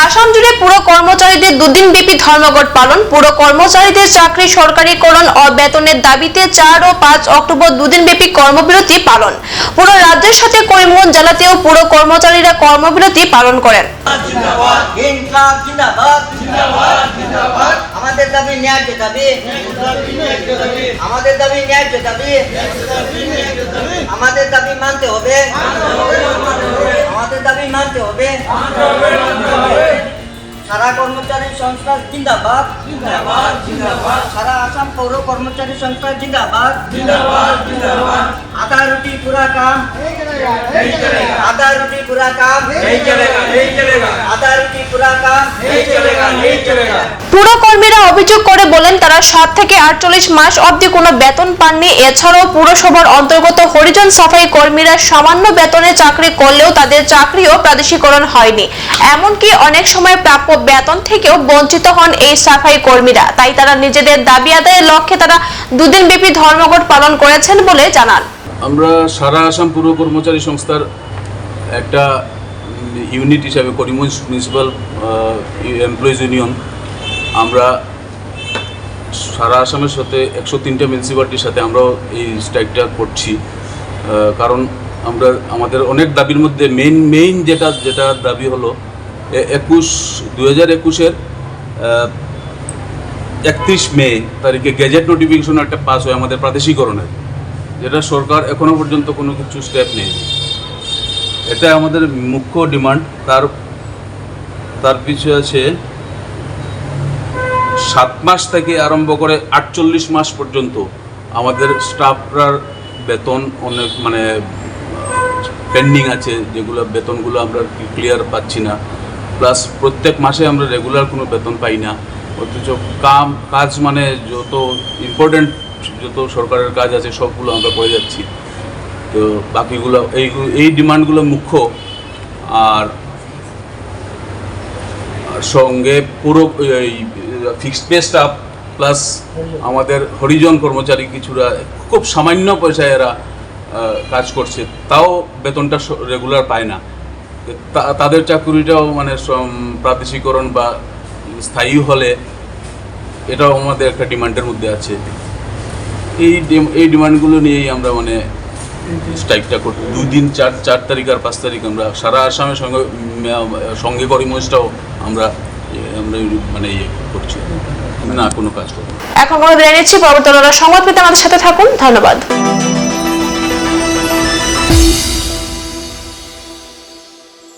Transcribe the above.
আসাম জুড়ে পুরো কর্মচারীদের দুদিন ব্যাপী ধর্মঘট পালন, পুরো কর্মচারীদের চাকরি সরকারিকরণ ও বেতনের দাবিতে চার ও পাঁচ অক্টোবর দুদিন ব্যাপী কর্মবিরতি পালন। পুরো রাজ্যের সাথে করিমগঞ্জ জেলাতেও পুরো কর্মচারীরা কর্মবিরতি পালন করেন। দাবি ন্যায্য দাবি আমাদের দাবি ন্যায্য দাবি আমাদের দাবি মানতে হবে আমাদের দাবি মানতে হবে সারা কর্মচারী সংস্থা জিন্দাবাদ সারা আসাম পৌর কর্মচারী সংস্থা জিন্দাবাদ আধা রুটি পুরা কাম आधा रोटी पूरा काम नहीं चलेगा नहीं चलेगा आधा रोटी पूरा काम नहीं चलेगा नहीं चलेगा পুরো কর্মীরা অভিযোগ করে বলেন তারা সাত থেকে আটচল্লিশ মাস অবধি কোনো বেতন পাননি। এছাড়াও পুরসভার অন্তর্গত হরিজন সাফাই কর্মীরা সামান্য বেতনে চাকরি করলেও তাদের চাকরিও প্রাদেশিকরণ হয়নি। এমনকি অনেক সময় প্রাপ্য বেতন থেকেও বঞ্চিত হন এই সাফাই কর্মীরা। তাই তারা নিজেদের দাবি আদায়ের লক্ষ্যে তারা দুদিন ব্যাপী ধর্মঘট পালন করেছেন বলে জানান। আমরা সারা আসাম পুর কর্মচারী সংস্থার একটা ইউনিট হিসাবে করিমগঞ্জ মিউনিসিপ্যাল এমপ্লয়িজ ইউনিয়ন আমরা সারা আসামের সাথে একশো তিনটা মিউনিসিপ্যালিটির সাথে আমরাও এই স্ট্রাইকটা করছি। কারণ আমরা, আমাদের অনেক দাবির মধ্যে মেইন মেইন যেটা যেটা দাবি হলো একুশ দু হাজার একুশের একত্রিশ মে তারিখে গেজেট নোটিফিকেশন একটা পাস হয় আমাদের প্রাদেশিকরণের যেটা সরকার এখনও পর্যন্ত কোনো কিছু স্টেপ নেই এটা আমাদের মুখ্য ডিমান্ড তার তার পিছু আছে সাত মাস থেকে আরম্ভ করে আটচল্লিশ মাস পর্যন্ত আমাদের স্টাফরার বেতন অনেক মানে পেন্ডিং আছে, যেগুলো বেতনগুলো আমরা ক্লিয়ার পাচ্ছি না। প্লাস প্রত্যেক মাসে আমরা রেগুলার কোনো বেতন পাই না। অথচ কাম, কাজ মানে যত ইম্পর্টেন্ট যত সরকারের কাজ আছে, সবগুলো আমরা করে যাচ্ছি। তো বাকিগুলো, এই এই ডিমান্ডগুলো মুখ্য। আর সঙ্গে পুরো, এই ফিক্সড পে স্টাফ প্লাস আমাদের হরিজন কর্মচারী কিছুরা খুব সামান্য পয়সায় এরা কাজ করছে। তাও বেতনটা রেগুলার পায় না। তাদের চাকুরিটাও মানে প্রাদেশিকরণ বা স্থায়ী হলে এটাও আমাদের একটা ডিমান্ডের মধ্যে আছে। এই এই ডিমান্ডগুলো নিয়েই আমরা মানে স্ট্রাইকটা করতে দুই দিন চার চার তারিখ আর পাঁচ তারিখ আমরা সারা আসামের সঙ্গে সঙ্গে করিমগঞ্জটাও আমরা আমরা মানে ইয়ে করছি। না কোনো কাজ করব এখন কোনো বিদায় নিচ্ছি, পরবর্তী সংবাদ পেতে আমাদের সাথে থাকুন। ধন্যবাদ।